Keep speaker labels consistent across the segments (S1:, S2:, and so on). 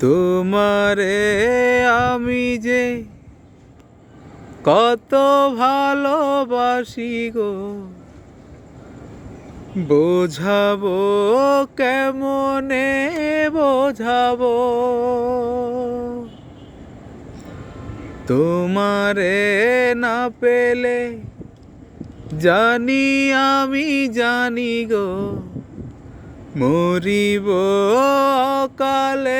S1: তোমারে আমি যে কত ভালোবাসি গো। বোঝাবো কেমনে বোঝাবো? তোমারে না পেলে জানি আমি জানি গো। মরিব কালে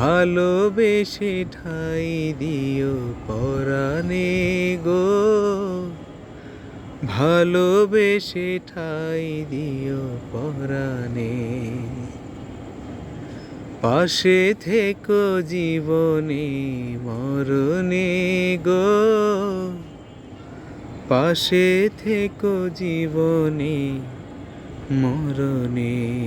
S1: ভালোবেসে ঠাই দিও পরাণে গো। ভালোবেসে ঠাই দিও পরাণে। পাশে থেকো জীবনে, মরণে গো। পাশে থেকো জীবনে, মরণে